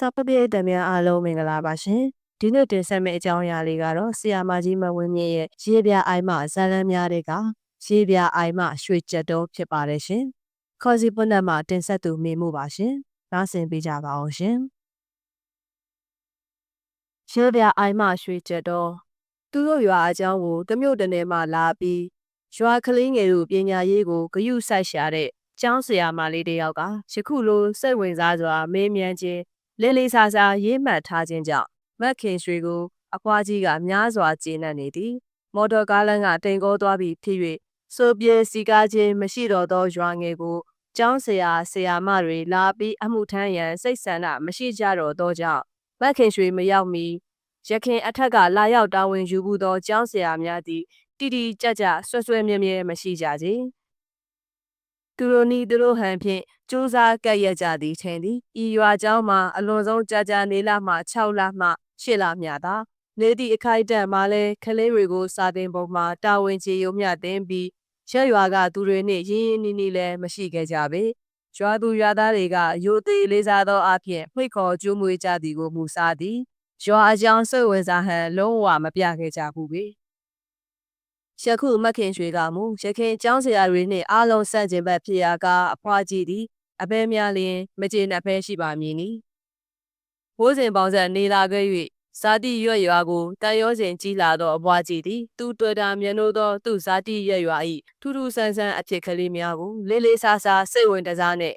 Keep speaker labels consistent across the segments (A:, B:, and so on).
A: စာပပိတ်တများအားလုံးမင်္ဂလာပါရှင်ဒီနေ့တင်ဆက်မယ့်အကြောင်းအရာလေးကတော့ဆီယာမကြီးမဝင်းမြင့်ရဲ့ရေပြအိုင်မဇာလန်းများတဲ့ကရေပြအိုင်မရွှေကြက်တုံးဖြစ်ပါတယ်ရှင်ခေါ်စီပွန်းတ်မှာတင်ဆက်သူမေမှုပါရှင်နားဆင်ပေးကြပါအောင်ရှင်ရေပြအိုင်မရွှေကြက်တုံးသူတို့ရွာအကြောင်းကိုတမျိုးတနေမှလာပြီးရွာကလေးငယ်တို့ပညာရေးကိုဂယုစိုက်ရှာတဲ့ကျောင်းဆရာမလေးတယောက်ကယခုလိုစိတ်ဝင်စားစွာမေးမြန်းခြင်း လေးလေးစားစားရေးမှတ်ထားခြင်းကြောင့်မက်ခင်ရွှေကိုအဖွားကြီးကများစွာကျေနပ်နေသည် မော်တော်ကားလမ်းကတိမ်ကောသွားပြီးဖြစ်၍စိုးပြေစီကားခြင်းမရှိတော့သောရွာငယ်ကိုကျောင်းဆရာဆရာမတွေလာပြီးအမှုထမ်းရန်စိတ်ဆန္ဒမရှိကြတော့သောကြောင့်မက်ခင်ရွှေမရောက်မီရခင်အထက်ကလာရောက်တာဝန်ယူမှုသောကျောင်းဆရာများသည်တိတိကျကျဆွဆွဲမြဲမြဲမရှိကြကြ သူတို့နီသူတို့ဟန်ဖြင့်စူးစားကပ်ရက်ကြသည်ထင်သည်ဤရွာเจ้าမှာအလွန်ဆုံးကြာကြာနေလမှ6လမှ8လမြသာနေသည့်အခိုက်အတန့်မှာလဲကလေးတွေကိုစာသင်ပုံမှာတာဝန်ကျေယုံမျှတင်ပြီးရက်ရွာကသူတွေနှင့်ရင်းရင်းနှီးနှီးလည်းမရှိခဲ့ကြပေရွာသူရွာသားတွေကရိုသေလေးစားသောအဖြစ်ဖိတ်ခေါ်ကြိုးမွေးကြသည်ကိုမူစားသည်ရွာအကြောင်းစိတ်ဝင်စားဟန်လုံးဝမပြခဲ့ကြဘူးပေ ယခုမခင်ရွှေကမူရခင်ကျောင်းဆရာတွေနှင့်အားလုံးဆန့်ကျင်ဘက်ဖြစ်ရာကအဖွားကြီးသည်အဘဲများလျင်မကျေနပ်ဖဲရှိပါမည်နီဘိုးစဉ်ပေါင်းဆက်နေလာခဲ့၍ဇာတိရွက်ရွာကိုတန်ရောစဉ်ကြီးလာသောအပွားကြီးသည်သူတွေ့တာမျက်နှိုးသောသူဇာတိရွက်ရွာ၏ထူးထူးဆန်းဆန်းအဖြစ်ကလေးများကိုလေးလေးစားစားစိတ်ဝင်တစားနှင့်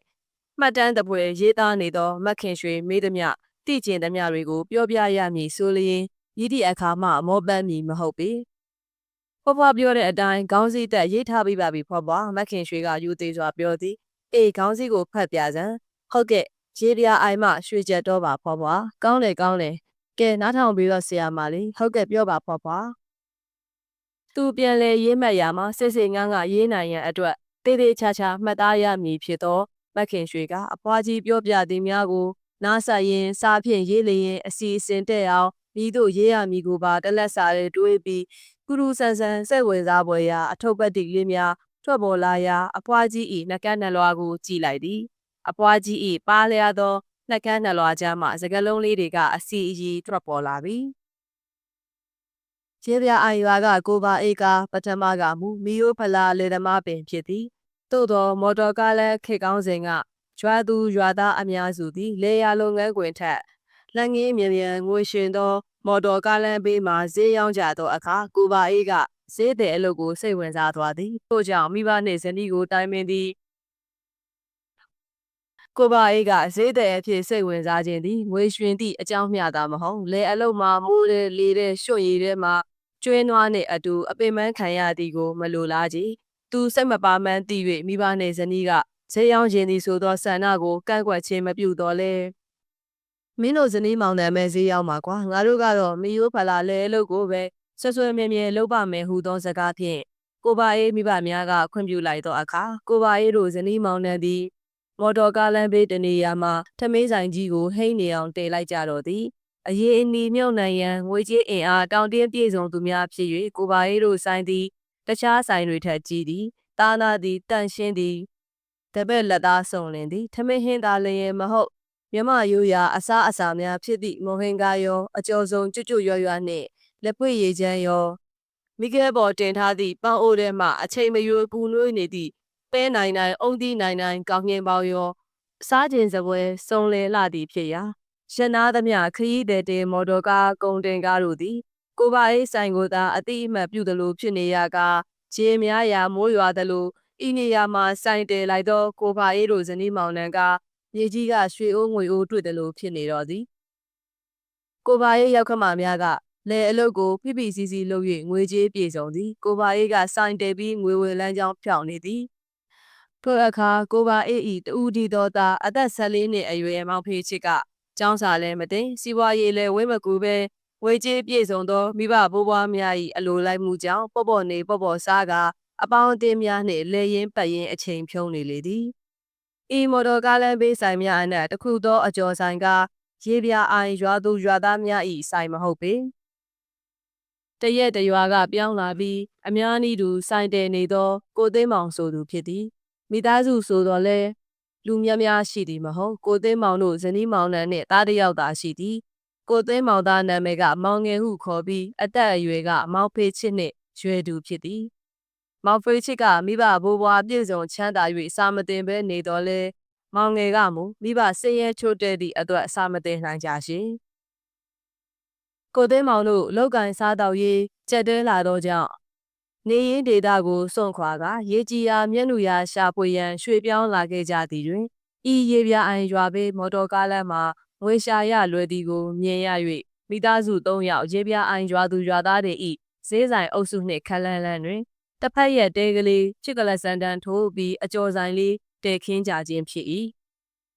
A: မှတ်တမ်းတပွဲရေးသားနေသောမခင်ရွှေမေးသည်မြတိကျင်သည်မြတွေကိုပြောပြရမည်ဆိုလျင်ဤသည့်အခါမှမောပန်းမည်မဟုတ်ပေ ဖွားဖွားပြောတဲ့အတိုင်းခေါင်းစည်းတက်ရေးထားပြီးပါပြီဖွားဖွားမခင်ရွှေကယူသေးစွာပြောသည်အေးခေါင်းစည်းကိုဖတ်ပြစမ်းဟုတ်ကဲ့ရေပြအိုင်မရွှေချက်တော့ပါဖွားဖွားကောင်းတယ်ကောင်းတယ်ကဲနားထောင်ပြီးတော့ဆရာမလေးဟုတ်ကဲ့ပြောပါဖွားဖွားသူပြန်လဲရေးမှတ်ရမှာစစ်စစ်ငန်းကရေးနိုင်ရန်အတွက်တေးသေးချာချာမှတ်သားရမည်ဖြစ်သောမခင်ရွှေကအဖွားကြီးပြောပြသည်များကိုနားဆက်ရင်စားဖြင့်ရေးလျင်အစီအစဉ်တဲ့အောင်မိတို့ရေးရမည်ကိုပါတလက်စာရဲတွေးပြီး ကုရုဆန်ဆန်စိတ်ဝင်စားပွဲရာအထုပ်ပတ်တိလေးများထွက်ပေါ်လာရာအဖွားကြီး၏နှကန်းနှလွားကိုကြည့်လိုက်သည်အဖွားကြီး၏ပါလျားသောနှကန်းနှလွားကြားမှစကလုံးလေးတွေကအစီအီထွက်ပေါ်လာပြီကျေးပြအိုင်ရွာကကိုပါအေကာပထမကမူမီယိုဖလာလေသမားပင်ဖြစ်သည်သို့သောမော်တော်ကားလည်းခေကောင်းစဉ်ကရွာသူရွာသားအများစုသည်လေယာလုပ်ငန်းခွင်ထက်လက်ငင်းမြန်မြန်ငွေရှင်သော မော်တော်ကားလမ်းဘေးမှာဈေးရောင်းကြသောအခါကိုပါအေးကဈေးတဲ့အလုပ်ကိုစိတ်ဝင်စားသွားသည်ထို့ကြောင့်မိဘနှင့်ဇနီးကိုတိုင်ပင်သည်ကိုပါအေးကဈေးတဲ့အဖြစ်စိတ်ဝင်စားခြင်းသည်ငွေရွှင်သည့်အကြောင်းမျှတာမဟုတ်လေအလုပ်မှာမူးတဲ့လေတဲ့ရွှွရည်တဲ့မှာကျွဲနွားနှင့်အတူအပင်ပန်းခံရသည်ကိုမလိုလားကြသူစိတ်မပါမှန်းသိ၍မိဘနှင့်ဇနီးကဈေးရောင်းခြင်းသည်ဆိုသောဆန္ဒကိုကန့်ကွက်ခြင်းမပြုတော့လဲ မင်းတို့ဇနီးမောင်နှံမဲ့ဈေးရောက်မှာကွာငါတို့ကတော့မီယိုဖလာလဲလို့ကိုပဲဆွဆွမြဲမြဲလုပ်ပါမယ်ဟူသောစကားဖြင့်ကိုပါအေးမိဘများကခွင့်ပြုလိုက်သောအခါကိုပါအေးတို့ဇနီးမောင်နှံသည်မော်တော်ကားလမ်းဘေးတနေရာမှာထမင်းဆိုင်ကြီးကိုဟိမ့်နေအောင်တည်လိုက်ကြတော့သည်အရေးအနီမြုံနိုင်ရန်ငွေကြေးအင်အားတောင်းတင်းပြည့်စုံသူများဖြစ်၍ကိုပါအေးတို့ဆိုင်သည်တခြားဆိုင်တွေထက်ကြီးသည်တာနာသည်တန့်ရှင်းသည်တပည့်လက်သားစုံလင်သည်ထမင်းဟင်းသာလျင်မဟုတ် မြမရိုးရာအစားအစာများဖြစ်သည့်မော်ဟင်ကာရောအကျော်ဆုံးကျွတ်ကျွတ်ရွရွနှင့်လက်ပွေရည်ချမ်းရောမိခဲပေါ်တင်ထားသည့်ပန်းအိုးထဲမှအချိန်မရွယ်ပူနွေးနေသည့်ပဲနိုင်နိုင်အုံသီးနိုင်နိုင်ကောင်းငင်ပေါရောစားခြင်းစပွဲစုံလည်လာသည်ဖြစ်ရာရနာသမျှခရီးသည်တင်မော်တော်ကားကုန်တင်ကားတို့သည် ကိုပါအေးဆိုင်ကိုသာအတိအမှတ်ပြုသလိုဖြစ်နေရကခြေများရာမိုးရွာသလိုဤနေရာမှာဆိုင်တယ်လိုက်သောကိုပါအေးတို့ဇနီးမောင်နှံက မြေကြီးကရွှေအိုးငွေအိုးတွေ့တယ်လို့ဖြစ်နေတော့သည်ကိုပါရေးရောက်ခမများကလဲအလုတ်ကိုဖိဖိစီစီလုပ်၍ငွေကြေးပြေဆုံးသည် ကိုပါရေးကစိုင်းတယ်ပြီးငွေဝယ်လမ်းကြောင်းဖြောင်းနေသည်ထိုအခါကိုပါအေးဤတူဒီတော်သားအသက်14နှစ်အရွယ်မောင်ဖေးချစ်ကကျောင်းစာလည်းမတင်စီးပွားရေးလည်းဝိမကူပဲဝေကြေးပြေဆုံးသောမိဘဘိုးဘွားများ၏အလိုလိုက်မှုကြောင့်ပေါ့ပေါ့နေပေါ့ပေါ့စားကအပေါင်းအသင်းများနှင့်လဲရင်ပတ်ရင်အချိန်ဖြုံးနေလေသည် ဤမော်တော်ကားလမ်းဘေးဆိုင်များအနက်တခုသောအကျော်ဆိုင်ကရေပြအိုင်ရွာသူရွာသားများဤဆိုင်မဟုတ်ပေတရက်တရွာကပြောင်းလာပြီးအများနည်းတူဆိုင်တယ်နေသော ကိုသိမ်းမောင်ဆိုသူဖြစ်သည်မိသားစုဆိုတော့လဲလူများများရှိသည်မဟုတ်ကိုသိန်းမောင်တို့ဇနီးမောင်နှံနှင့်သားတစ်ယောက်သာရှိသည်ကိုသိန်းမောင်သားနာမည်ကမောင်ငယ်ဟုခေါ်ပြီးအသက်အရွယ်ကမောင်ဖေးချစ်နှင့်ရွယ်သူဖြစ်သည် မောင်ဖေးချစ်ကမိဘဘိုးဘွားပြည့်စုံချမ်းသာ၍စာမတင်ဘဲနေတော်လဲမောင်ငယ်ကမူမိဘဆင်းရဲချို့တဲ့သည့်အတွက်စာမတင်နိုင်ကြရှင်ကိုသိန်းမောင်တို့လောက်ကန်စားတော်ရေးကြက်တဲလာတော့ကြောင့်နေရင်ဒေတာကိုစွန့်ခွာကရေကြီးရာမျက်နှာရာရှာဖွေရန်ရွှေ့ပြောင်းလာခဲ့ကြသည်တွင်ဤရေပြအိုင်ရွာဘေးမော်တော်ကားလမ်းမှာငွေရှာရလွယ်သည်ကိုမြင်ရ၍မိသားစု၃ယောက်ရေပြအိုင်ရွာသူရွာသားတွေဤဈေးဆိုင်အုပ်စုနှင့်ခလန်းလန်းတွင် တစ်ဖက်ရဲ့တဲကလေးချစ်ကလစန်တန်ထိုးပြီးအကျော်ဆိုင်လေးတဲခင်းကြခြင်းဖြစ်၏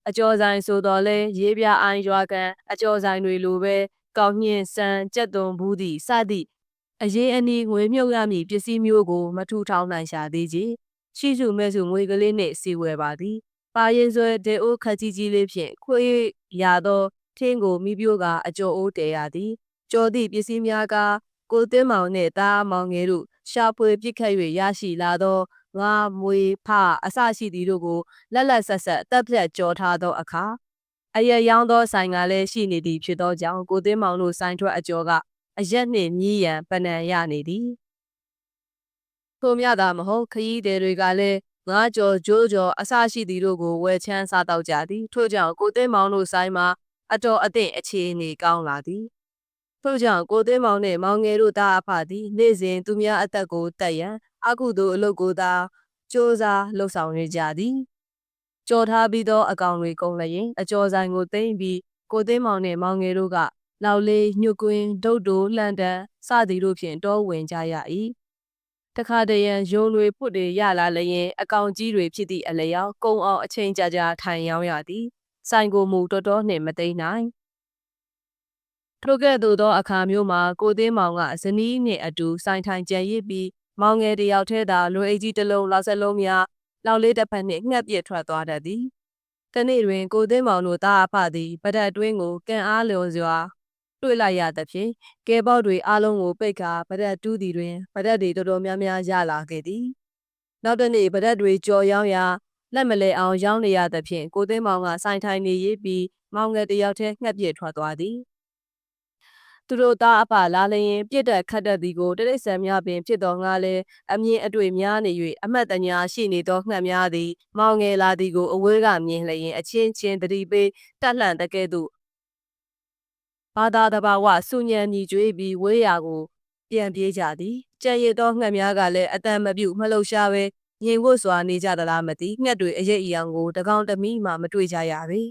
A: အကျော်ဆိုင်ဆိုတော်လဲရေပြအိုင်ရွာကန်အကျော်ဆိုင်တွေလိုပဲကောင်းညင်စံကြက်သွန်ဘူးသည့်စသည့်အရေးအနီးငွေမြုပ်ရမည့်ပစ္စည်းမျိုးကိုမထူထောင်နိုင်ရှာသေးချေရှိစုမဲ့စုငွေကလေးနှင့်စီဝယ်ပါသည်ပါရင်ဆွဲဒေအိုးခက်ကြီးကြီးလေးဖြင့်ခွေးရသောထင်းကိုမိပြိုးကအကျော်အိုးတဲရသည် ကျော်သည့်ပစ္စည်းများကကိုသင်းမောင်နှင့်တားမောင်ငယ်တို့ ရှာဖွေပစ်ခတ်၍ရရှိလာသောငါမွေဖအစရှိသည်တို့ကိုလက်လက်ဆက်ဆက်တပ်ဖြတ်ကြော်ထားသောအခါအရရောင်းသောဆိုင်ကလည်းရှိနေသည်ဖြစ်သောကြောင့်ကိုသင်းမောင်တို့ဆိုင်ထွက်အကျော်ကအရက်နှင့်မြည်ရန်ပဏံရနေသည်ထို့မြသာမဟုတ်ခရီးသည်တွေကလည်းငါးကြော်ဂျိုးကြော်အစရှိသည်တို့ကိုဝယ်ချမ်းစားတော့ကြသည်ထို့ကြောင့်ကိုသင်းမောင်တို့ဆိုင်မှာအတော်အသင့်အခြေအနေကောင်းလာသည် ထို့ကြောင့်ကိုသင်းမောင်နှင့်မောင်ငယ်တို့သားအဖသည်နေ့စဉ်သူများအသက်ကိုတက်ရန်အကုသို့အလုပ်ကိုသာစ조사လှုပ်ဆောင်နေကြသည်ကြော်ထားပြီးသောအကောင်တွေကုန်လျင်အကျော်ဆိုင်ကိုသိမ့်ပြီးကိုသိန်းမောင်နှင့်မောင်ငယ်တို့ကလောက်လေးညှို့ကွင်းဒုတ်တိုလှန်တန်စသည်တို့ဖြင့်တောဝင်ကြရ၏တခါတရံယုံတွေဖွတ်တွေရလာလျင်အကောင်ကြီးတွေဖြစ်သည့်အလျောက်ကုံအောင်အချိန်ကြာကြာထိုင်ရောင်းရသည်ဆိုင်ကိုမူတော်တော်နှင့်မသိနိုင် ထိုကဲ့သို့သောအခါမျိုးမှာကိုသိန်းမောင်ကဇနီးနှင့်အတူဆိုင်ထိုင်ကြံရစ်ပြီးမောင်ငယ်တယောက်ထဲသာလွယ်အိတ်ကြီးတစ်လုံးလောက်ဆက်လုံးများလောက်လေးတစ်ဖက်နှင့်ငှက်ပြစ်ထွက်သွားတတ်သည်တနေ့တွင်ကိုသိန်းမောင်တို့သားအဖသည်ပဒတ်တွင်းကိုကန်အားလျော်စွာတွေ့လိုက်ရသဖြင့်ကဲပေါက်တွေအားလုံးကိုပိတ်ကာပဒတ်တူးသည်တွင်ပဒတ်တွေတော်တော်များများရလာခဲ့သည်နောက်တစ်နေ့ပဒတ်တွေကြော်ရောင်းရာလက်မလဲအောင်ရောင်းနေရသဖြင့်ကိုသိန်းမောင်ကဆိုင်ထိုင်နေရေးပြီးမောင်ငယ်တယောက်တည်းငှက်ပြစ်ထွက်သွားသည် သူတို့သားအဖလာလျင်ပြစ်တက်ခတ်တက်သည်ကိုတရိတ်ဆန်များပင်ဖြစ်တော်ငါလဲအမြင်အတွေ့များနေ၍အမတ်တညာရှိနေသောငှက်များသည် မောင်ငယ်လာသည်ကိုအဝဲကမြင်လျင်အချင်းချင်းတတိပေးတက်လှန်တဲ့ကဲ့သို့ဘာသာတဘာဝစုညံညီကျွေးပြီးဝေးရာကို ပြန်ပြေးကြသည်ကြံရည်သောငှက်များကလည်းအတန်မပြုတ်မလှုပ်ရှားပဲငြိမ်ဝတ်စွာနေကြသလားမသိငှက်တွေအရိပ်အယောင်ကိုတကောင်တမီမှမတွေ့ကြရပေ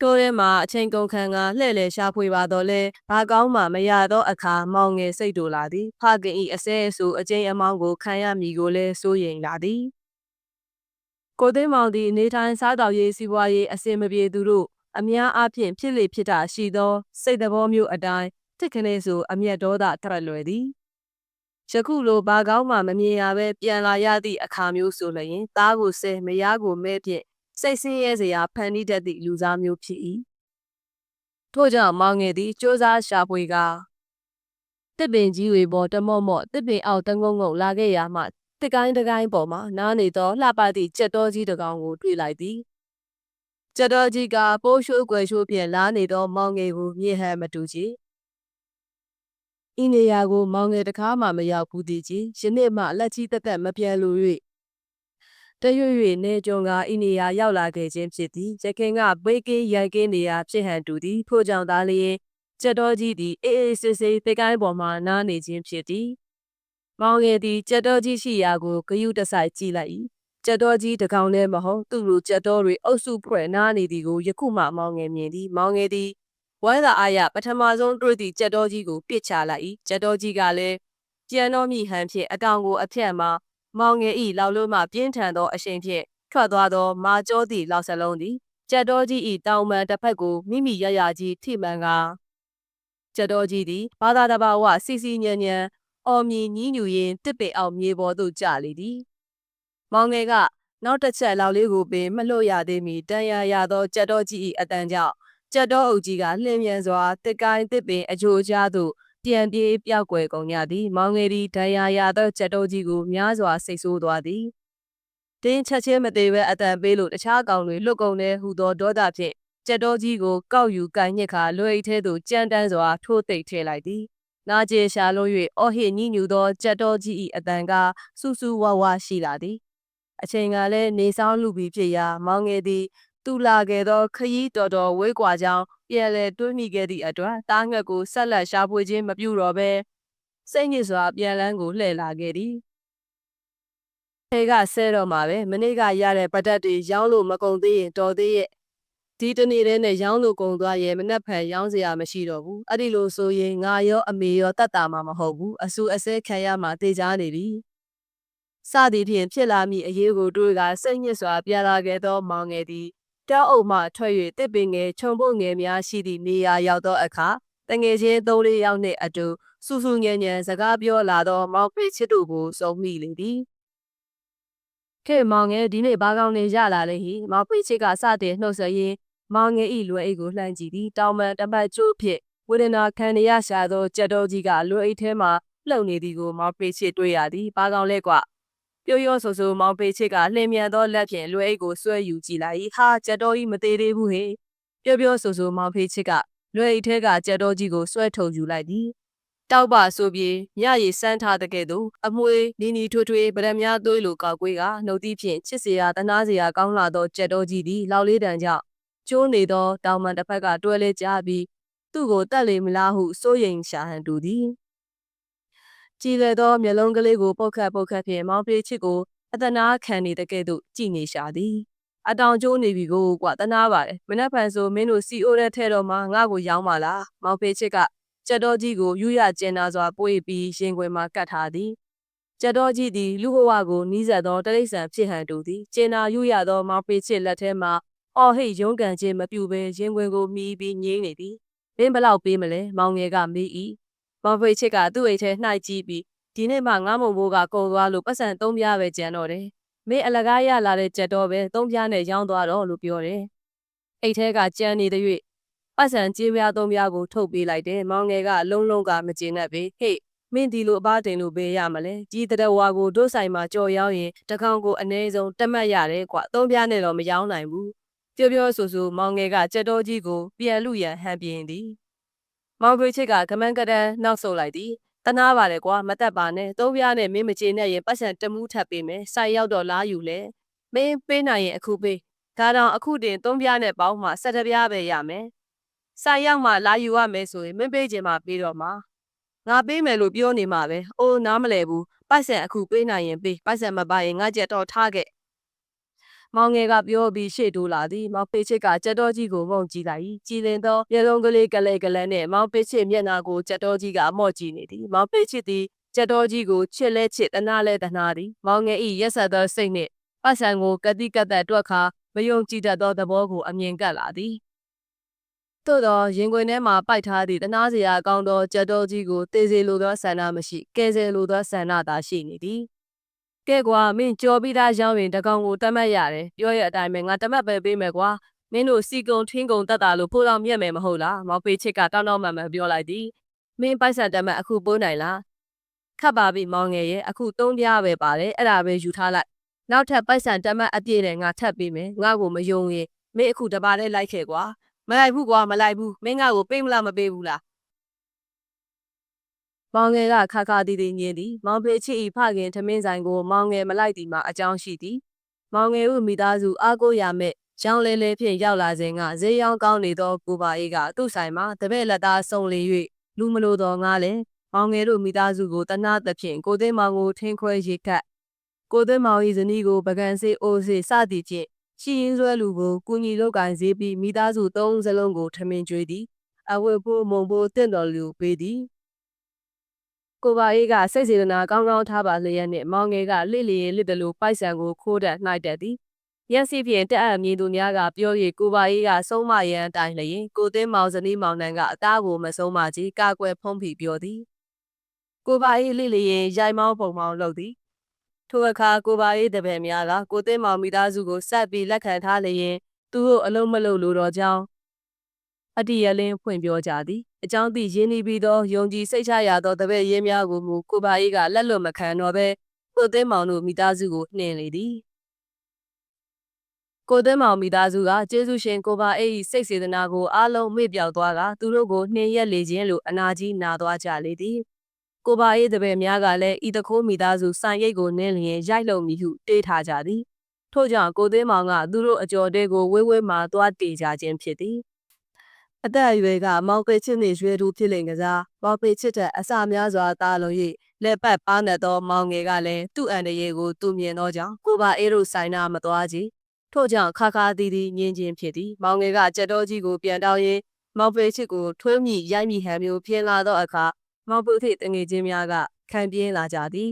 A: တိုးထဲမှာအချိန်ကုန်ခံကလှဲ့လေရှာဖွေပါတော့လဲဘာကောင်းမှမရသောအခါမောင်ငယ်စိတ်တူလာသည်ဖခင်ဤအစဲအဆူအကျဉ်းအမောင်းကိုခံရမည်ကိုလည်းစိုးရိမ်လာသည်ကိုသိန်းမောင်သည်နေထိုင်စားတော်ရေးစီးပွားရေးအစင်မပြေသူတို့အများအားဖြင့်ဖြစ်လေဖြစ်တာရှိသော စိတ်သဘောမျိုးအတိုင်းတစ်ခနဲ့ဆိုအမျက်ဒေါသထရက်လွယ်သည်ယခုလိုဘာကောင်းမှမမြင်ရပဲပြန်လာရသည့်အခါမျိုးဆိုလျင် သားကိုဆဲမယားကိုမဲဖြင့် စိတ်ဆင်းရဲစရာဖန်တီးတတ်သည့်လူစားမျိုးဖြစ်၏ထို့ကြောင့်မောင်ငယ်သည်စ조사ရှာဖွေကတစ်ပင်ကြီးတွေပေါ်တမော့မော့တစ်ပင်အောက်တငုံငုံလာခဲ့ရမှတစ်ကိုင်းတစ်ကိုင်းပေါ်မှာနားနေသောလှပသည့်ကြက်တော်ကြီးတစ်ကောင်ကိုတွေ့လိုက်သည်ကျတော်ကြီးကပိုးရှိုးကွယ်ရှိုးဖြင့်လာနေသောမောင်ငယ်ကိုမြင်ဟန်မတူချေဤနေရာကိုမောင်ငယ်တကားမှမရောက်ဘူးသည်ကြီးယနေ့မှလက်ကြီးတက်တက်မပြန်လို့၍ တရွရွနေကြုံကဤနေရာရောက်လာခဲ့ခြင်းဖြစ်သည်ရခင်ကဘေးကင်းရိုက်ကင်းနေရာဖြစ်ဟန်တူသည်ထို့ကြောင့်သာလျင်ကျတော်ကြီးသည်အေးအေးဆေးဆေးပေကိုင်းပေါ်မှနားနေခြင်းဖြစ်သည်မောင်ငယ်သည်ကျတော်ကြီးရှိရာကိုဂယုတဆိုင်ကြည့်လိုက်၏ကြက်တော်ကြီးတကောင်လည်းမဟုတ်သူ့လိုကြက်တော်တွေအုပ်စုဖွဲ့နားနေသည်ကိုယခုမှမောင်ငယ်မြင်သည်မောင်ငယ်သည်ဝမ်းသာအားရပထမဆုံးတွေ့သည့်ကြက်တော်ကြီးကိုပစ်ချလိုက်၏ကြက်တော်ကြီးကလည်းကြံတော်မိဟန်ဖြင့်အကောင်ကိုအဖြတ်မှာ မောင်ငယ်ဤလောက်လို့မှပြင်းထန်သောအရှိန်ဖြင့်ထွက်သွားသော မာကျောသည့်လောက်စလုံးသည်ကြက်တော်ကြီးဤတောင်ပန်တစ်ဖက်ကိုမိမိရရကြီးထိမှန်ကကြက်တော်ကြီးသည်ဘာသာတဘာဝစီစီညံ့ညံ့အော်မြည်ညည်းညူရင်းတစ်ပေအောင်မြေပေါ်သို့ကျလေသည်မောင်ငယ်ကနောက်တစ်ချက်လောက်လေးကိုပင်မလွတ်ရသေးမီတန်ရာရသောကြက်တော်ကြီး၏အတန်ကြောင့်ကြက်တော်အုပ်ကြီးကလှင်မြန်စွာတစ်ကိုင်းတစ်ပင်အချိုကြားသို့ ပြန်ပြေးပြောက်ွယ်ကုန်ရသည်မောင်ငယ်သည်ဒဏ်ရာရသောကြက်တော်ကြီးကိုများစွာစိတ်ဆိုးသွားသည်တတင်းချက်ချင်းမသေးပဲအတန်ပေးလို့တခြားကောင်တွေလွတ်ကုန်တဲ့ဟူသောဒေါသဖြင့်ကြက်တော်ကြီးကိုကောက်ယူကန်ညစ်ခါလွယ်အိတ်ထဲသို့ကြမ်းတမ်းစွာထိုးသိပ်ထည့်လိုက်သည်နာကျင်ရှာလို့၍အော်ဟစ်ညှညူသောကြက်တော်ကြီး၏အတန်ကစူးစူးဝါးဝါရှိလာသည်အချိန်ကလည်းနေဆောင်လူပြီးဖြစ်ရာမောင်ငယ်သည် တူလာခဲ့သောခရီးတော်တော်ဝေးကွာကြောင်းပြန်လဲတွေးမိခဲ့သည့်အတွက်တားငှက်ကိုဆက်လက်ရှာဖွေခြင်းမပြုတော့ဘဲစိတ်ညစ်စွာပြန်လန်းကိုလှည့်လာခဲ့သည်ဖေကဆဲတော့မှာပဲမနေ့ကရတဲ့ပဒတ်တွေရောင်းလို့မကုန်သေးရင်တော်သေးရဲ့ဒီတနေ့တည်းနဲ့ရောင်းလို့ကုန်သွားရဲ့မနှက်ဖန်ရောင်းစရာမရှိတော့ဘူးအဲ့ဒီလိုဆိုရင်ငါရောအမေရောတတ်တာမှမဟုတ်ဘူးအဆူအစဲခံရမှတေချာနေပြီစသည်ဖြင့်ဖြစ်လာမိအရေးကိုတွေးကစိတ်ညစ်စွာပြန်လာခဲ့သောမောင်ငယ်သည် တောက်အုပ်မှထွက်၍တစ်ပင်ငယ်ခြုံပုတ်ငယ်များရှိသည့်နေရာရောက်သောအခါတငယ်ချင်းသုံးလေးယောက်နှင့်အတူစူးစူးညံ့ညံ့စကားပြောလာသောမောင်ဖေးချစ်တို့ကိုစုံမိလေသည်ခေမောင်ငယ်ဒီနေ့ဘာကောင်းနေရလာလဲဟိမောင်ဖေးချစ်ကစတဲ့နှုတ်ဆက်ရင်းမောင်ငယ်ဤလွယ်အိတ်ကိုလှမ်းကြည့်သည်တောင်ပန်တပတ်ကျိုးဖြင့်ဝေဒနာခံရရှာသောကြက်တော်ကြီးကလွယ်အိတ်ထဲမှလှုပ်နေသည်ကိုမောင်ဖေးချစ်တွေ့ရသည်ဘာကောင်းလဲကွ ပြိုရောဆိုဆိုမောင်ဖေးချစ်ကလှင်မြန်သောလက်ဖြင့်လွယ်အိတ်ကိုဆွဲယူကြည့်လိုက်ဟာကြက်တော်ကြီးမသေးသေးဘူးဟေပြောပြောဆိုဆိုမောင်ဖေးချစ်ကလွယ်အိတ်ထဲကကြက်တော်ကြီးကိုဆွဲထုတ်ယူလိုက်သည်တောက်ပါဆိုပြီးညရည်စမ်းထားတဲ့ကဲ့သို့အမွှေးနီနီထွေးထွေးဗရမများသွေးလိုကောက်ကွေးကနှုတ်သီးဖြင့်ချစ်စရာတနာစရာကောင်းလာသောကြက်တော်ကြီးသည်လောက်လေးတန်ကြောင့်ကျိုးနေသောတောင်မန်တစ်ဖက်ကတွဲလဲကြပြီးသူ့ကိုတက်လေမလားဟုစိုးရိမ်ရှာဟန်တူသည် ကြည်လေသောမျက်လုံးကလေးကိုပုတ်ခတ်ပုတ်ခတ်ဖြင့်မောင်ပြေချစ်ကိုအတနာခံနေတဲ့ကဲ့သို့ကြည်နေရှာသည်အတောင်ကျိုးနေပြီကိုကွာတနာပါတယ်မနှက်ဖန်ဆိုမင်းတို့စီအိုတဲ့ထဲတော့မှငါ့ကိုရောင်းပါလားမောင်ဖေချစ်ကကြက်တော်ကြီးကိုယူရကျင်နာစွာပွေပြီးရင်ခွင်မှာကတ်ထားသည်ကြက်တော်ကြီးသည်လူဟဝကိုနီးစပ်သောတရိษံဖြစ်ဟန်တူသည်ကျင်နာယူရသောမောင်ဖေချစ်လက်ထဲမှအော်ဟိတ်ရုန်းကန်ခြင်းမပြုဘဲရင်ခွင်ကိုမီးပြီးငိမ့်နေသည်မင်းဘလောက်ပေးမလဲမောင်ငယ်ကမေး၏ မောင်ဖေချစ်ကသူ့အိတ်ထဲနှိုက်ကြည့်ပြီးဒီနေ့မှငါ့မုံဘိုးကကုံသွားလို့ပတ်စံသုံးပြားပဲကျန်တော့တယ်မင်းအလကားရလာတဲ့ကြက်တော်ပဲသုံးပြားနဲ့ရောင်းသွားတော့လို့ပြောတယ်အိတ်ထဲကကြမ်းနေတဲ့၍ပတ်စံကြေးပြားသုံးပြားကိုထုတ်ပေးလိုက်တယ်မောင်ငယ်ကအလုံးလုံးကမကျေနပ်ပေဟေ့မင်းဒီလိုအပားတင်လို့ပေးရမလဲကြီးတဲ့ဝါကိုတို့ဆိုင်မှာကြော်ရောက်ရင်တကောင်ကိုအနည်းဆုံးတက်မှတ်ရတယ်ကွာသုံးပြားနဲ့တော့မရောင်းနိုင်ဘူးပြောပြောဆိုဆိုမောင်ငယ်ကကြက်တော်ကြီးကိုပြန်လူရန်ဟန်ပြင်းသည် မောင်ဖေချစ်ကကမန်းကတန်းနောက်ဆုတ်လိုက်သည်တနာပါလေကွာမတက်ပါနဲ့သုံးပြားနဲ့မင်းမကျေနဲ့ရင်ပတ်စံတမူးထပ်ပေးမယ်စိုက်ရောက်တော့လားယူလဲမင်းပေးနိုင်ရင်အခုပေးဒါတောင်အခုတင်သုံးပြားနဲ့ပေါင်းမှ၁၇ပြားပဲရမယ်စိုက်ရောက်မှလာယူရမယ်ဆိုရင်မင်းပေးခြင်းမှပေးတော့မှာငါပေးမယ်လို့ပြောနေမှာပဲအိုးနားမလဲဘူးပတ်စံအခုပေးနိုင်ရင်ပေးပတ်စံမပါရင်ငါကြက်တော့ထားခဲ့ မောင်ငယ်ကပြောပြီးရှေ့တိုးလာသည်မောင်ပေချစ်ကကြက်တော်ကြီးကိုမုံကြည့်လိုက်ကြည်လင်သောမျက်လုံးကလေးကလေးကလန်းနဲ့မောင်ပေချစ်မျက်နှာကိုကြက်တော်ကြီးကမော့ကြည့်နေသည်မောင်ပေချစ်သည်ကြက်တော်ကြီးကိုချစ်လဲချစ်တနာလဲတနာသည်မောင်ငယ်ဤရက်ဆက်သောစိတ်နှင့်ပတ်စံကိုကတိကတ်သက်တွက်ခါမယုံကြည်တတ်သောသဘောကိုအမြင်ကပ်လာသည်သို့သောရင်ခွင်ထဲမှပိုက်ထားသည့်တနာစရာကောင်းသောကြက်တော်ကြီးကိုတေးစေလိုသောဆန္ဒမရှိကဲစေလိုသောဆန္ဒသာရှိနေသည် ကဲကွာမင်းကြော်ပြီးသားရောင်းရင်တကောင်ကိုတတ်မှတ်ရတယ်ပြောရအတိုင်းပဲငါတတ်မှတ်ပဲပေးမယ်ကွာမင်းတို့စီကုံထင်းကုံတက်တာလို့ဖိုးတော်မြက်မယ်မဟုတ်လားမောင်ပေချစ်ကတောင်းတောင်းမှန်မှန်ပြောလိုက်သည်မင်းပိုက်ဆံတတ်မှတ်အခုပိုးနိုင်လားခတ်ပါပြီမောင်ငယ်ရဲ့အခုသုံးပြားပဲပါတယ်အဲ့ဒါပဲယူထားလိုက်နောက်ထပ်ပိုက်ဆံတတ်မှတ်အပြည့်နဲ့ငါထပ်ပေးမယ်ငါ့ကိုမယုံရင်မင်းအခုတပါးလေးလိုက်ခဲ့ကွာမလိုက်ဘူးကွာမလိုက်ဘူးမင်းငါ့ကိုပေးမလားမပေးဘူးလား မောင်ငယ်ကခါခါတီးတီးညင်းသည်မောင်ဖေချစ်ဤဖခင်ထမင်းဆိုင်ကိုမောင်ငယ်မလိုက်သည်မှာအကြောင်းရှိသည်မောင်ငယ်ဦးမိသားစုအားကိုးရမဲ့ရောင်းလဲလဲဖြင့်ရောက်လာစဉ်ကဈေးရောင်းကောင်းနေသောကိုပါအေးကသူ့ဆိုင်မှာတပည့်လက်သားစုံလေ၍လူမလိုတော်ငားလဲမောင်ငယ်တို့မိသားစုကိုတနာသဖြင့်ကိုသိန်းမောင်ကိုထင်းခွဲရေခတ်ကိုသိန်းမောင်၏ဇနီးကိုပကံစေးအိုးစေးစသည်ဖြင့်ရှိရင်းဆွဲလူကိုကုညီလောက်ကင်စေးပြီးမိသားစုသုံးစလုံးကိုထမင်းကျွေးသည်အဝတ်ဖို့မုံဖို့တင့်တော်လူပေးသည် ကိုပါအေးကစိတ်စေတနာကောင်းကောင်းထားပါလျက်နှင့်မောင်ငယ်ကလှစ်လျင်လစ်တယ်လို့ပိုက်ဆံကိုခိုးတတ်နှိုက်တတ်သည်ရက်စီဖြင့်တက်အပ်မြည်သူများကပြော၍ကိုပါအေးကဆုံးမရန်တိုင်လျင်ကိုသိန်းမောင်ဇနီးမောင်နှံကအသားကိုမဆုံးမကြီးကာကွယ်ဖုံးဖိပြောသည်ကိုပါအေးလှစ်လျင်ရိုက်မောင်းပုံမောင်းလုပ်သည်ထိုအခါကိုပါအေးတပည့်များကကိုသိန်းမောင်မိသားစုကိုဆက်ပြီးလက်ခံထားလျင်သူတို့အလုံးမလုံးလိုတော့ကြောင်းအတ္တိယလင်းဖွင့်ပြောကြသည် အကြောင်းသိရင်းနှီးပြီးသောယုံကြည်စိတ်ချရသောတပည့်ရင်းများကိုမူကိုပါအေးကလက်လွတ်မခံတော့ဘဲကိုသိန်းမောင်တို့မိသားစုကိုနှင်လေသည်ကိုသိန်းမောင်မိသားစုကကျေးဇူးရှင်ကိုပါအေး၏စိတ်စေတနာကိုအားလုံးမေ့ပြောက်သွားကသူတို့ကိုနှင်ရက်လေခြင်းလို့အနာကြီးနာသွားကြလေသည်ကိုပါအေးတပည့်များကလည်းဤတခိုးမိသားစုစိုင်ရိတ်ကိုနင်းလျင်ရိုက်လုံမည်ဟုတေးထားကြသည်ထို့ကြောင့်ကိုသိန်းမောင်ကသူတို့အကျော်တဲကိုဝေးဝေးမှသွားတေကြခြင်းဖြစ်သည် အသက်အရွယ်ကမောင်ပေချစ်နေရွယ်သူဖြစ်လင်ကစားမောင်ပေချစ်တဲ့အစများစွာတားလုံး၍လက်ပတ်ပါနေသောမောင်ငယ်ကလည်းသူ့အန်တရေကိုသူမြင်သောကြောင့်ကိုပါအေးတို့ဆိုင်နာမသွားကြထို့ကြောင့်ခါခါတီးတီးညင်ချင်းဖြစ်သည်မောင်ငယ်ကကြက်တော်ကြီးကိုပြန်တောင်းရင်းမောင်ပေချစ်ကိုထွေးမိရိုက်မိဟန်မျိုးဖြစ်လာသောအခါမောင်ပုထိတငယ်ချင်းများကခံပြင်းလာကြသည်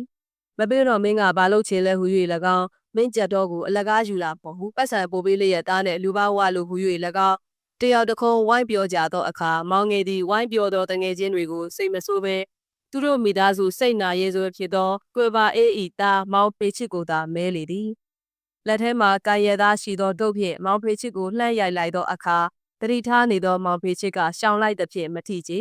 A: မပြေတော့မင်းကဘာလို့ချေလဲဟူ၍၎င်းမင်းကြက်တော်ကိုအလကားယူလာပေါ်ဟုပတ်စံပိုးပေးလျက်သားနဲ့လူပါဝါလိုဟူ၍၎င်း တယောက်တစ်ခုံဝိုင်းပြောကြသောအခါမောင်ငယ်သည်ဝိုင်းပြောသောတငယ်ချင်းတွေကိုစိတ်မဆိုးဘဲသူတို့မိသားစုစိတ်နာရဲစွဲဖြစ်သောကွယ်ပါအေးဤသားမောင်ပေချစ်ကိုသာမဲလေသည်လက်ထဲမှာကာရသားရှိသောဒုတ်ဖြင့်မောင်ဖေချစ်ကိုလှမ်းရိုက်လိုက်သောအခါတတိထားနေသောမောင်ဖေချစ်ကရှောင်လိုက်သဖြင့်မထိချေ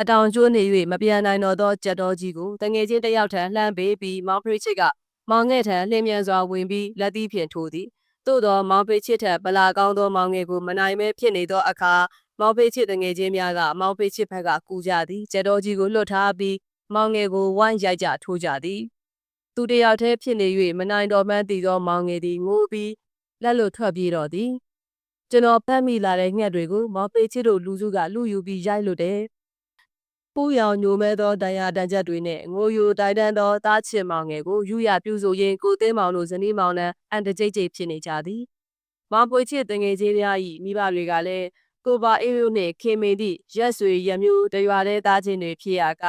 A: အတောင်ကျိုးနေ၍မပြန်နိုင်တော့သောကြက်တော်ကြီးကိုတငယ်ချင်းတစ်ယောက်ထံလှမ်းပေးပြီးမောင်ဖေချစ်ကမောင်ငဲ့ထံလျင်မြန်စွာဝင်ပြီးလက်သီးဖြင့်ထိုးသည် သို့သောမောင်ဖေချစ်ထက်ဗလာကောင်းသောမောင်ငယ်ကိုမနိုင်မဲဖြစ်နေသောအခါမောင်ဖေချစ်တငယ်ချင်းများကမောင်ဖေချစ်ဘက်ကကူကြသည်ကြက်တော်ကြီးကိုလွတ်ထားပြီးမောင်ငယ်ကိုဝိုင်းရိုက်ကြထိုးကြသည် သူတယောက်တည်းဖြစ်နေ၍မနိုင်တော်မှန်းတည်သောမောင်ငယ်သည်ငိုပြီးလက်လွတ်ထွက်ပြေးတော့သည်ကျွန်တော်ဖမ်းမိလာတဲ့ငှက်တွေကိုမောင်ပေချစ်တို့လူစုကလူယူပြီးရိုက်လွတ်တယ် ပူရောင်ညိုမဲသောဒဏ်ရာတန်ချက်တွေနဲ့ငိုယိုတိုက်တန်းသောသားချစ်မောင်ငယ်ကိုယူရပြုဆိုရင်းကိုသိန်းမောင်တို့ဇနီးမောင်နှံအန်တကြိတ်ကြိတ်ဖြစ်နေကြသည်မောင်ပွေချစ်တငယ်ချင်းများ၏မိဘတွေကလည်းကိုပါအေးရိုးနှင့်ခင်မင်သည့်ရက်ဆွေရမျိုးတရွာတဲ့သားချင်းတွေဖြစ်ရာက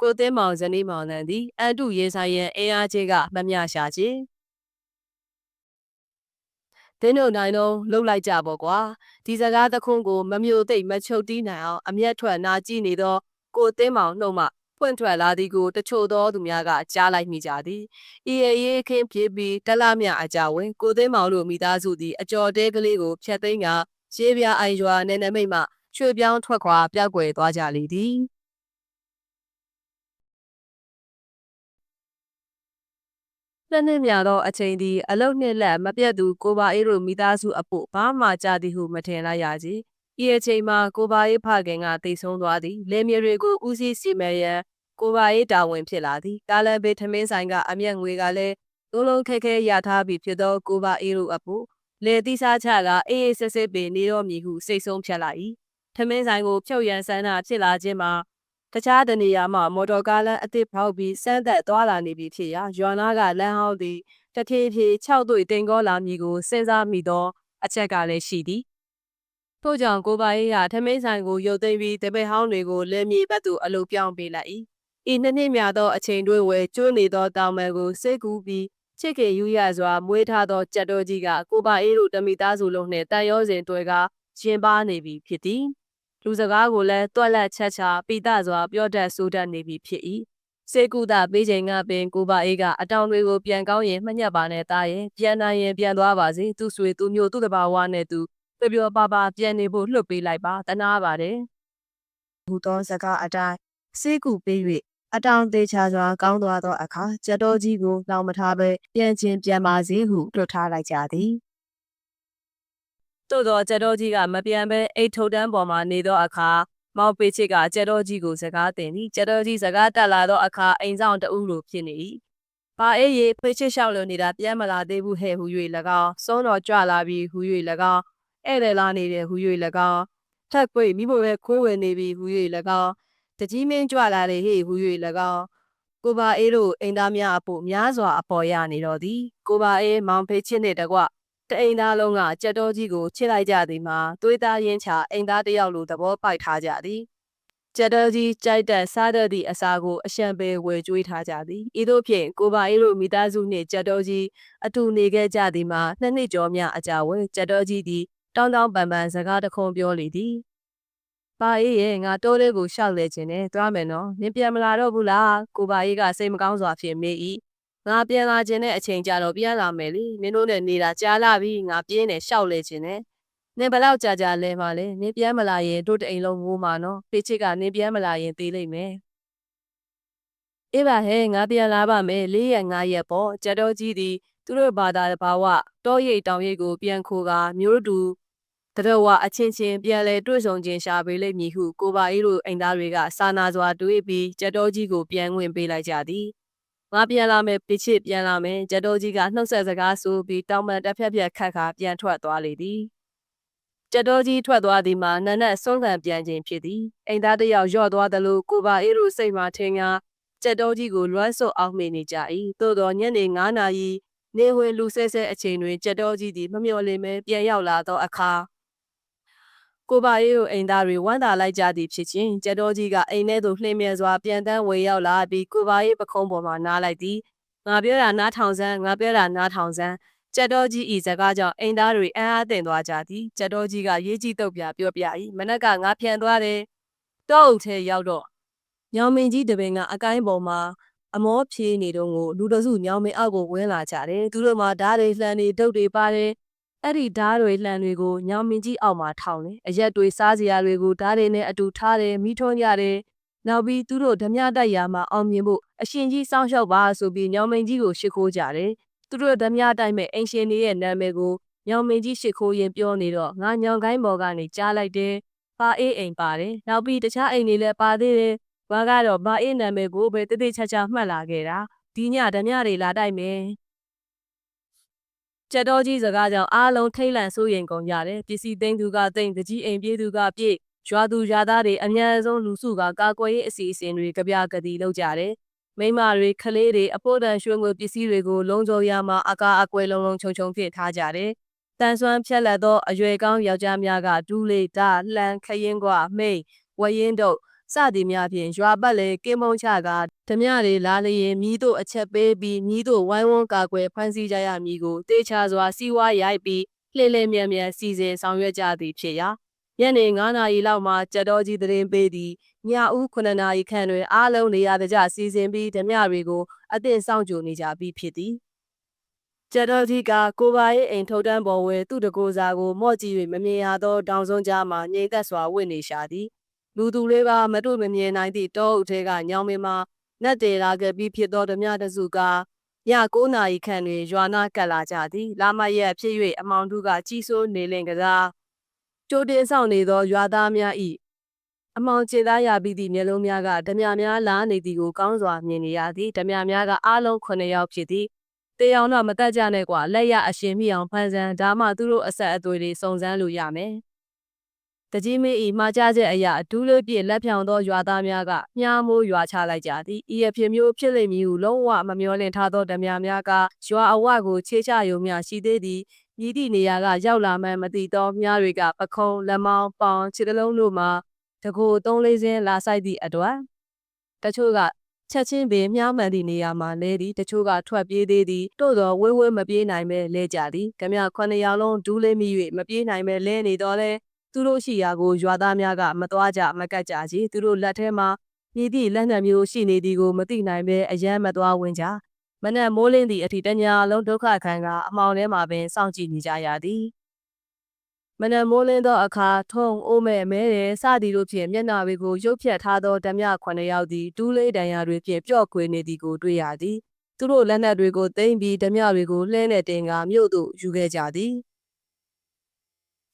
A: ကိုသိန်းမောင်ဇနီးမောင်နှံသည်အန်တုရေးဆိုင်ရန်အင်အားကြီးကမမျှရှာခြင်းတင်းတို့နိုင်တော့လှုပ်လိုက်ကြပေါ့ကွာဒီစကားသခွန်းကိုမမျိုးသိမ့်မချုပ်တီးနိုင်အောင်အမျက်ထွက်နာကြည့်နေသော ကိုသိန်းမောင်နှုတ်မှဖွင့်ထွက်လာသည်ကိုတချို့သောသူများကကြားလိုက်မိကြသည်။ဤအေးခင်းဖြစ်ပြီးတလမြအကြဝင်ကိုသိန်းမောင်တို့မိသားစုသည်အကျော်တဲကလေးကိုဖျက်သိမ်းကရေပြာအိုင်ရွာနယ်နမိတ်မှရွှေပြောင်းထွက်ခွာပျောက်ကွယ်သွားကြလေသည်။နှစ်နှစ်မြသောအချိန်သည်အလုတ်နှစ်လက်မပြတ်သူကိုပါအေးတို့မိသားစုအဖို့ဘာမှကြသည်ဟုမထင်လိုက်ရကြ။ ဤအချိန်မှာကိုပါအေးဖခင်ကတိတ်ဆုံးသွားသည်။လေမြေတွေကိုဦးစီးစီမံရန်ကိုပါအေးတာဝန်ဖြစ်လာသည်။ကာလန်ဘေးထမင်းဆိုင်ကအမျက်ငွေကလည်းလုံးလုံးခဲခဲရထားပြီးဖြစ်သောကိုပါအေးတို့အဖို့လေတိစားချကအေးအေးဆေးဆေးပင်နေတော်မူဟုစိတ်ဆုံးဖြတ်လိုက်၏။ထမင်းဆိုင်ကိုဖြုတ်ရန်ဆန္ဒဖြစ်လာခြင်းမှာတခြားတနေရာမှာမော်တော်ကားလမ်းအသစ်ဖောက်ပြီးစမ်းသက်သွားလာနေပြီဖြစ်ရာရွာနာကလမ်းဟောင်းသည်တဖြည်းဖြည်း၆တွေ့တင်ကောလာမည်ကိုစဉ်းစားမိသောအချက်ကလည်းရှိသည် ထို့ကြောင့်ကိုပါရေးရထမင်းဆိုင်ကိုရုပ်သိမ်းပြီးတပည့်ဟောင်းတွေကိုလက်မြေဘက်သို့အလုပြောင်းပေးလိုက်၏ဤနှစ်နှစ်များသောအချိန်တွင်ဝဲကျွနေသောတောင်ပံကိုစိတ်ကူးပြီးချစ်ခင်ယူရစွာမွေးထားသောကြက်တော်ကြီးကကိုပါအေးတို့တမိသားစုလုံးနှင့်တန်ရောစဉ်တွေကရင်ပါနေပြီဖြစ်သည်လူစကားကိုလည်းတွက်လက်ချက်ချပိတစွာပြောတတ်ဆိုတတ်နေပြီဖြစ်၏စေကုသပေးချိန်ကပင်ကိုပါအေးကအတောင်တွေကိုပြန်ကောင်းရင်မှညက်ပါနဲ့တားရင်ပြန်နိုင်ရင်ပြန်သွားပါစေသူ့ဆွေသူမျိုးသူ့တဘာဝနဲ့သူ ပျော်ပါပါပြန်နေဖို့လှုပ်ပေးလိုက်ပါတနာပါတယ်ဟူသောစကားအတိုင်းစေကုပေး၍အတောင်သေးချာစွာကောင်းသွားသောအခါကြက်တော်ကြီးကိုလောင်မထားဘဲပြန်ချင်းပြန်ပါစေဟုတွတ်ထားလိုက်ကြသည်သို့သောကျက်တော်ကြီးကမပြန်ဘဲအိတ်ထုတ်တန်းပေါ်မှာနေသောအခါမောင်ပေချစ်ကကျက်တော်ကြီးကိုစကားတင်သည်ကျက်တော်ကြီးစကားတက်လာသောအခါအိမ်ဆောင်တဦးလိုဖြစ်နေ၏ဘာအေးရေဖေးချစ်လျှောက်လွန်နေတာပြန်မလာသေးဘူးဟဲ့ဟူ၍၎င်းစုံတော်ကြွလာပြီးဟူ၍၎င်း ဧည့်သည်လာနေတယ်ဟူ၍၎င်းထက်ကွေမိဖို့ပဲခွေးဝင်နေပြီဟူ၍၎င်းတကြီးမင်းကြွလာတယ်ဟေ့ဟူ၍၎င်းကိုပါအေးတို့အိမ်သားများအဖို့များစွာအပေါ်ရနေတော့သည်ကိုပါအေးမောင်ဖေးချစ်နှင့်တကွတအိမ်သားလုံးကကြက်တော်ကြီးကိုချစ်လိုက်ကြသည်မှာသွေးသားရင်းချအိမ်သားတယောက်လိုသဘောပိုက်ထားကြသည်ကျက်တော်ကြီးကြိုက်တဲ့စားတတ်သည့်အစာကိုအရှံပဲဝယ်ကြွေးထားကြသည်ဤသို့ဖြင့်ကိုပါအေးတို့မိသားစုနှင့်ကျက်တော်ကြီးအတူနေခဲ့ကြသည်မှာနှစ်နှစ်ကျော်များအကြာဝဲကျက်တော်ကြီးသည် တောင်းတောင်းပန်ပန်စကားတခုံပြောလေသည်ပါအေးရဲ့ငါတိုးလေးကိုရှောက်လေခြင်းနဲ့သွားမယ်နော်နင်ပြန်မလာတော့ဘူးလားကိုပါအေးကစိတ်မကောင်းစွာဖြင့်မေး၏ငါပြန်လာခြင်းနဲ့အချိန်ကြာတော့ပြန်လာမယ်လေမင်းတို့နဲ့နေတာကြာလာပြီငါပြင်းနေရှောက်လေခြင်းနဲ့နင်ဘလောက်ကြာကြာလဲပါလဲနင်ပြန်မလာရင်တို့တအိမ်လုံးငိုးမှာနော်ဖေချစ်ကနင်ပြန်မလာရင်သေးလိမ့်မယ်အေးပါဟဲ့ငါပြန်လာပါမယ်၄ရက်၅ရက်ပေါ့ကြက်တော်ကြီးသည်သူသူတို့ဘာသာဘာဝတောရိပ်တောင်ရိပ်ကိုပြန်ခိုးကာမျိုးတူ တရဝအချင်းချင်းပြန်လဲတွေ့ဆုံခြင်းရှာပေးလိမ့်မည်ဟုကိုပါအေးတို့အိမ်သားတွေကစာနာစွာတွေးပြီးကြက်တော်ကြီးကိုပြန်ဝင်ပေးလိုက်ကြသည်ငါပြန်လာမယ်ပြစ်ချစ်ပြန်လာမယ်ကြက်တော်ကြီးကနှုတ်ဆက်စကားဆိုပြီးတောင်ပန်တစ်ဖက်ဖက်ခတ်ခါပြန်ထွက်သွားလေသည်ကြက်တော်ကြီးထွက်သွားသည်မှာနတ်နတ်ဆုံးခံပြန်ခြင်းဖြစ်သည်အိမ်သားတစ်ယောက်ရော့သွားသလိုကိုပါအေးတို့စိတ်မှထင်ကားကြက်တော်ကြီးကိုလွှမ်းဆော့အောင်မေနေကြ၏သို့တော်ညနေ9နာရီနေဝင်လူဆဲဆဲအချိန်တွင်ကြက်တော်ကြီးသည်မမျှော်လင့်မဲပြန်ရောက်လာသောအခါ ကိုပါရေးကိုအိမ်သားတွေဝမ်းသာလိုက်ကြသည်ဖြစ်ချင်းကြက်တော်ကြီးကအိမ်ထဲသို့လှည့်မြဲစွာပြန်တန်းဝင်ရောက်လာပြီးကိုပါရေးပခုံးပေါ်မှနားလိုက်သည်ငါပြောတာနားထောင်စမ်းငါပြောတာနားထောင်စမ်းကြက်တော်ကြီးဤစကားကြောင့်အိမ်သားတွေအံ့အားသင့်သွားကြသည်ကြက်တော်ကြီးကရေးကြီးတုတ်ပြပြောပြ၏မနက်ကငါဖြန်သွားတယ်တောအုပ်ထဲရောက်တော့ညောင်မင်းကြီးတပင်ကအကိုင်းပေါ်မှာအမောဖြေးနေတော့ကိုလူတစုညောင်မင်းအောက်ကိုဝင်လာကြတယ်သူတို့မှာဓာတ်တွေလှန်တွေဒုတ်တွေပါတယ် အဲ့ဒီဓာတ်တွေလှန်တွေကိုညောင်မင်းကြီးအောက်မှာထောင်တယ်အရက်တွေစားစရာတွေကိုဓာတ်တွေနဲ့အတူထားတယ်မိထွန်းကြတယ်နောက်ပြီးသူတို့ဓမြတိုက်ရာမှာအောင်မြင်ဖို့အရှင်ကြီးစောင့်ရှောက်ပါဆိုပြီးညောင်မင်းကြီးကိုရှ िख ိုးကြတယ်သူတို့ဓမြတိုက်မဲ့အင်ရှင်တွေရဲ့နာမည်ကိုညောင်မင်းကြီးရှ िख ိုးရင်ပြောနေတော့ငါညောင်ကိုင်းဘော်ကနေကြားလိုက်တယ်ပါအေးအိမ်ပါတယ်နောက်ပြီးတခြားအိမ်တွေလည်းပါသေးတယ်ဘာကတော့ဘာအေးနာမည်ကိုပဲတတိချာချာမှတ်လာခဲ့တာဒီညဓမြတွေလာတိုက်မယ် ကျက်တော်ကြီးစကားကြောင့်အားလုံးထိတ်လန့်စိုးရိမ်ကုန်ကြတယ်ပစ္စည်းသိမ်းသူကသိမ်းတကြီးအိမ်ပြေးသူကပြေးရွာသူရွာသားတွေအများဆုံးလူစုကကာကွယ်ရေးအစီအစဉ်တွေကြပြကတိလုပ်ကြတယ်မိမတွေခလေးတွေအဖို့တန်ရွှေငွေပစ္စည်းတွေကိုလုံးစုံရမှာအကာအကွယ်လုံးလုံးခြုံခြုံဖြစ်ထားကြတယ်တန်ဆွမ်းဖြက်လက်သောအရွယ်ကောင်းယောက်ျားများကဒူးလေးဓာလှန်ခရင်ကွာမိတ်ဝရင်တို့ စသည်များဖြင့်ရွာပတ်လေကင်းမုံချကဓမြတွေလာလျင်မြီးတို့အချက်ပေးပြီးမြီးတို့ဝိုင်းဝန်းကာကွယ်ဖမ်းဆီးကြရမည်ကိုတေချာစွာစီးဝါးရိုက်ပြီးလှည့်လည်မြန်မြန်စီစဉ်ဆောင်ရွက်ကြသည်ဖြစ်ရာညနေ9နာရီလောက်မှကြက်တော်ကြီးသတင်းပေးသည်ညဦး9နာရီခန့်တွင်အားလုံးနေရာတကျစီစဉ်ပြီးဓမြတွေကိုအသင့်ဆောင်ကြနေကြပြီးဖြစ်သည်ကျတော်ကြီးကကိုပါရဲ့အိမ်ထုတ်တန်းပေါ်ဝဲသူ့တကိုးစားကိုမော့ကြည့်၍မမြင်ရသောတောင်စုံကြားမှငြိမ်သက်စွာဝင့်နေရှာသည် လူသူလေးပါမတို့မမြင်နိုင်သည့်တောအုပ်ထဲကညောင်မင်းမှာနတ်တေလာခဲ့ပြီးဖြစ်သောဓမြတစုကည9နာရီခန့်တွင်ရွာနာကပ်လာကြသည်လာမရက်ဖြစ်၍အမောင်တို့ကကြီးစိုးနေလင်ကစားကြိုတင်ဆောင်နေသောရွာသားများ၏အမောင်ကျင်သားရပြီးသည့်မျက်လုံးများကဓမြများလားနေသည်ကိုကောင်းစွာမြင်နေရသည်ဓမြများကအားလုံး9ယောက်ဖြစ်သည်တေအောင်တော့မတက်ကြနဲ့ကွာလက်ရအရှင်မိအောင်ဖန်ဆန်းဒါမှသူတို့အဆက်အသွေးတွေစုံစမ်းလို့ရမယ် တကြီးမင်းဤမှာကြားချက်အရာအဒူးလေးပြည့်လက်ဖြောင်သောရွာသားများကမြားမိုးရွာချလိုက်ကြသည်ဤအဖြစ်မျိုးဖြစ်လိမ့်မည်ဟုလုံးဝမမျောလင့်ထားသောဓမြများကရွာအဝကိုခြေချယုံများရှိသေးသည်မြည်သည့်နေရာကရောက်လာမှန်းမသိသောမြားတွေကပခုံးလက်မောင်းပေါင်ခြေတလုံးတို့မှတကိုသုံးလေးစင်းလာဆိုင်သည့်အတွက်တချို့ကချက်ချင်းပင်မြားမှန်သည့်နေရာမှာလဲသည်တချို့ကထွက်ပြေးသေးသည်တို့သောဝဲဝဲမပြေးနိုင်ပဲလဲကြသည်ဓမြခုနှစ်ယောက်လုံးဒူးလေးမိ၍မပြေးနိုင်ပဲလဲနေတော့လဲ သူတို့ရှိရာကိုရွာသားများကမသွားကြမကတ်ကြကြီးသူတို့လက်ထဲမှာမြည်သည့်လက်နက်မျိုးရှိနေသည်ကိုမသိနိုင်ပဲအယမ်းမသွားဝင်ကြမနက်မိုးလင်းသည့်အထိတညာလုံးဒုက္ခခံကအမောင်ထဲမှာပင်စောင့်ကြည့်နေကြရသည်မနက်မိုးလင်းသောအခါထုံအိုးမဲ့မဲတယ်စသည်တို့ဖြင့်မျက်နှာတွေကိုရုပ်ဖြတ်ထားသောဓမြခွနှစ်ယောက်သည်ဒူးလေးတန်ရာတွေဖြင့်ပျော့ခွေနေသည်ကိုတွေ့ရသည်သူတို့လက်နက်တွေကိုသိမ်းပြီးဓမြတွေကိုလှဲနဲ့တင်ကမြို့သို့ယူခဲ့ကြသည်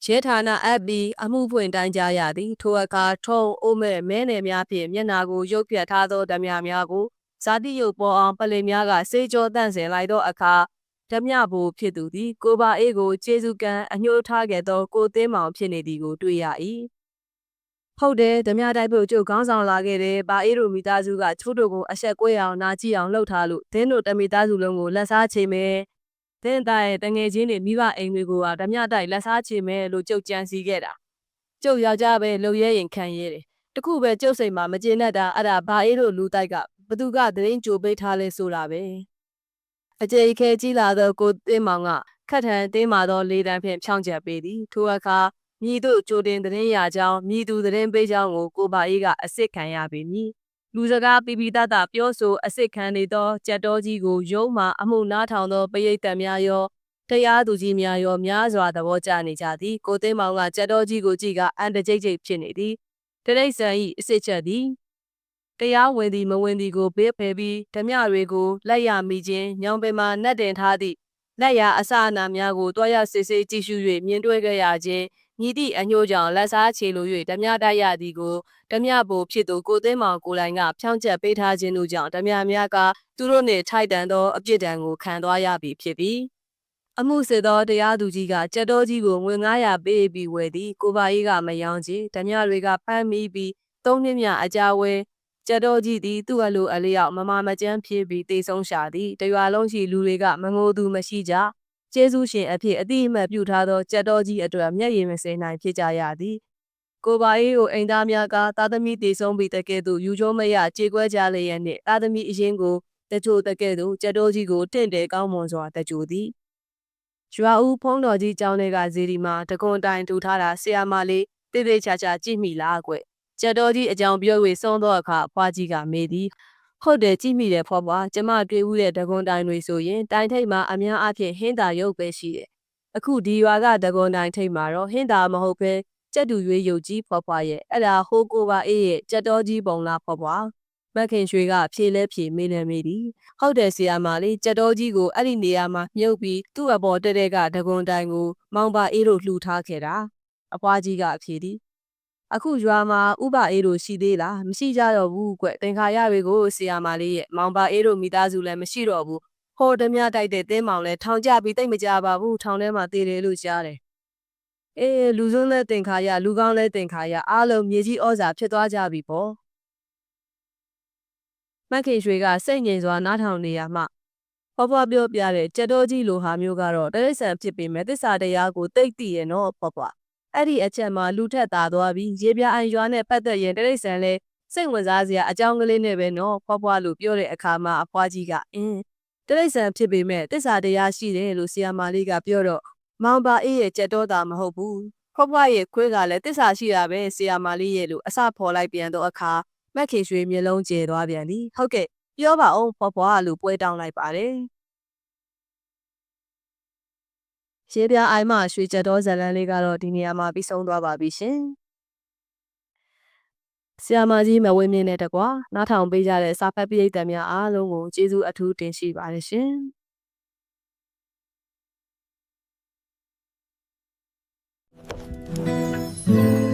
A: ရဲဌာနအပ်ပြီးအမှုဖွင့်တိုင်းကြားရသည်ထိုအခါထုံအိုးမဲ့မဲနယ်များဖြင့်မျက်နာကိုရုပ်ပြတ်ထားသောဓမြများကိုဇာတိယုတ်ပေါ်အောင်ပလင်များကစေးကြောတန့်စင်လိုက်သောအခါဓမြဘူဖြစ်သူသည် ကိုပါအေးကိုကျေစုကံအညှိုးထားခဲ့သောကိုသိမ်းမောင်ဖြစ်နေသည်ကိုတွေ့ရ၏ဟုတ်တယ်ဓမြတိုက်ဖို့ကျုပ်ခေါင်းဆောင်လာခဲ့တယ်ဘာအေးတို့မိသားစုကချိုးတို့ကိုအဆက်ကွဲအောင်နာကြည့်အောင်လှုပ်ထားလို့ဒင်းတို့တမိသားစုလုံးကိုလက်စားချိန်မယ် သင်သားရဲ့တငယ်ချင်းတွေမိဘအိမ်တွေကိုဓမြတိုက်လက်စားချေမယ်လို့ကြုတ်ကြံစီခဲ့တာကျုပ်ယောက်ျားပဲလှုပ်ရဲရင်ခံရဲတယ်တခုပဲကျုပ်စိတ်မှာမကျေနပ်တာအဲ့ဒါဘာအေးတို့လူတိုက်ကဘသူကသတင်းကြိုပေးထားလဲဆိုတာပဲအကျေခဲကြီးလာသောကိုတင်းမောင်ကခတ်ထန်တင်းမာသောလေတံဖြင့်ဖြောင်းချက်ပေးသည်ထိုအခါမြည်တို့ကြိုတင်သတင်းရကြောင်းမြည်သူသတင်းပေးကြောင်းကိုကိုပါအေးကအစ်စ်ခံရပေမည် လူစကားပြပြတတပြောဆိုအစ်စ်ခံနေသောကြက်တော်ကြီးကိုရုံးမှအမှုနားထောင်သောပရိသတ်များရောတရားသူကြီးများရောများစွာသဘောကျနေကြသည်ကိုသိမ်းမောင်ကကြက်တော်ကြီးကိုကြည့်ကအန်တကြိတ်ကြိတ်ဖြစ်နေသည်တရိတ်ဆန်၏အစ်စ်ချက်သည်တရားဝင်သည်မဝင်သည်ကိုဘေးဖယ်ပြီးဓမြတွေကိုလက်ရမိခြင်းညောင်ပင်မှာနှက်တင်ထားသည့်လက်ရအစအနာများကိုတွားရောက်စစ်ဆေးကြည့်ရှု၍မြင်တွေ့ခဲ့ရခြင်း ညီသည့်အညို့ကြောင့်လက်စားချေလို၍ဓမြတိုက်ရသည်ကိုဓမြဘိုဖြစ်သူကိုသိန်းမောင်ကိုလိုင်ကဖြောင်းချက်ပေးထားခြင်းတို့ကြောင့်ဓမြများကသူတို့နှင့်ထိုက်တန်သောအပြစ်ဒဏ်ကိုခံသွားရပြီဖြစ်သည်အမှုစစ်သောတရားသူကြီးကကြက်တော်ကြီးကိုငွေ900ပေးပြီးဝယ်သည်ကိုပါကြီးကမယောင်းချေဓမြတွေကဖမ်းမိပြီးသုံးနှစ်မြအကြာဝဲကြက်တော်ကြီးသည်သူ့အလိုအလျောက်မမမကျန်းဖြစ်ပြီးတိတ်ဆုံးရှာသည်တရွာလုံးရှိလူတွေကမငိုသူမရှိကြ ကျေးဇူးရှင်အဖြစ်အတိအမှတ်ပြုထားသောကြက်တော်ကြီးအတွက်မျက်ရည်မစင်နိုင်ဖြစ်ကြရသည်ကိုပါအေးကိုအိမ်သားများကသားသမီးတည်ဆုံးပြီးတကယ်သို့ယူချိုးမရကြေကွဲကြလျက်နှင့်သားသမီးအရင်ကိုတချို့တကယ်သို့ကြက်တော်ကြီးကိုတင့်တယ်ကောင်းမွန်စွာတကြိုသည်ရွာဦးဖုံးတော်ကြီးကျောင်းထဲကဇီဒီမှာတကွန်တိုင်ထူထားတာဆီယာမလေးတေးသေးချာချာကြည့်မိလားကွကြက်တော်ကြီးအကြောင်းပြော၍ဆုံးသောအခါအဖွားကြီးကမေးသည် ဟုတ်တယ်ကြည့်မိတယ်ဖွားဖွားကျမတွေ့ဦးတဲ့တကွန်တိုင်တွေဆိုရင်တိုင်ထိပ်မှာအများအပြားဟင်းသာရုပ်ပဲရှိတယ်အခုဒီရွာကတကွန်တိုင်ထိပ်မှာတော့ဟင်းသာမဟုတ်ပဲကြက်တူရွေးရုပ်ကြီးဖွားဖွားရဲ့အဲ့ဒါဟိုးကိုပါအေးရဲ့ကြက်တော်ကြီးပုံလားဖွားဖွားမခင်ရွှေကဖြေလဲဖြေမေးလဲမေးသည်ဟုတ်တယ်ဆီယာမလေးကြက်တော်ကြီးကိုအဲ့ဒီနေရာမှာမြုပ်ပြီးသူ့အပေါ်တက်တဲ့ကတကွန်တိုင်ကိုမောင်ပါအေးတို့လှူထားခဲ့တာအဖွားကြီးကဖြေသည် အခုရွာမှာဥပအေးတို့ရှိသေးလားမရှိကြတော့ဘူးကွတင်ခါရတွေကိုဆီယာမာလေးရဲ့မောင်ပါအေးတို့မိသားစုလည်းမရှိတော့ဘူးဟိုဓမြတိုက်တဲ့တင်းမောင်လည်းထောင်ကြပြီးတိတ်မကြပါဘူးထောင်ထဲမှာတည်တယ်လို့ကြားတယ်အေးလူစွန်းလည်းတင်ခါရလူကောင်းလည်းတင်ခါရအားလုံးမြေကြီးဩဇာဖြစ်သွားကြပြီပေါ့မက်ခင်ရွှေကစိတ်ငြိမ်စွာနားထောင်နေရမှဖွားဖွားပြောပြတဲ့ကြက်တော်ကြီးလိုဟာမျိုးကတော့တရိษံဖြစ်ပေမဲ့တစ္ဆာတရားကိုတိတ်တည်ရဲ့နော်ဖွားဖွား အဲ့ဒီအချက်မှာလူထက်သာသွားပြီးရေပြာအိုင်ရွာနဲ့ပတ်သက်ရင်တရိษံလဲစိတ်ဝင်စားစရာအကြောင်းကလေးနဲ့ပဲနော်ဖွားဖွားလို့ပြောတဲ့အခါမှာအဖွားကြီးကအင်းတရိษံဖြစ်ပေမဲ့တစ္ဆာတရားရှိတယ်လို့ဆီယာမာလေးကပြောတော့မောင်ပါအေးရဲ့ကြက်တော်တာမဟုတ်ဘူးဖွားဖွားရဲ့ခွေးကလည်းတစ္ဆာရှိတာပဲဆီယာမာလေးရဲ့လို့အစဖော်လိုက်ပြန်တော့အခါမက်ခင်ရွှေမျက်လုံးကျဲသွားပြန်သည်ဟုတ်ကဲ့ပြောပါအောင်ဖွားဖွားလို့ပွဲတောင်းလိုက်ပါတယ် ရေပြာအိုင်မှရွှေကြက်တော်ဇလန်းလေးကတော့ဒီနေရာမှာပြီးဆုံးသွားပါပြီရှင်။ဆရာမကြီးမဝင်းမြင့်နဲ့တကွာနားထောင်ပေးကြတဲ့စာဖတ်ပရိသတ်များအားလုံးကိုကျေးဇူးအထူးတင်ရှိပါတယ်ရှင်။ thank you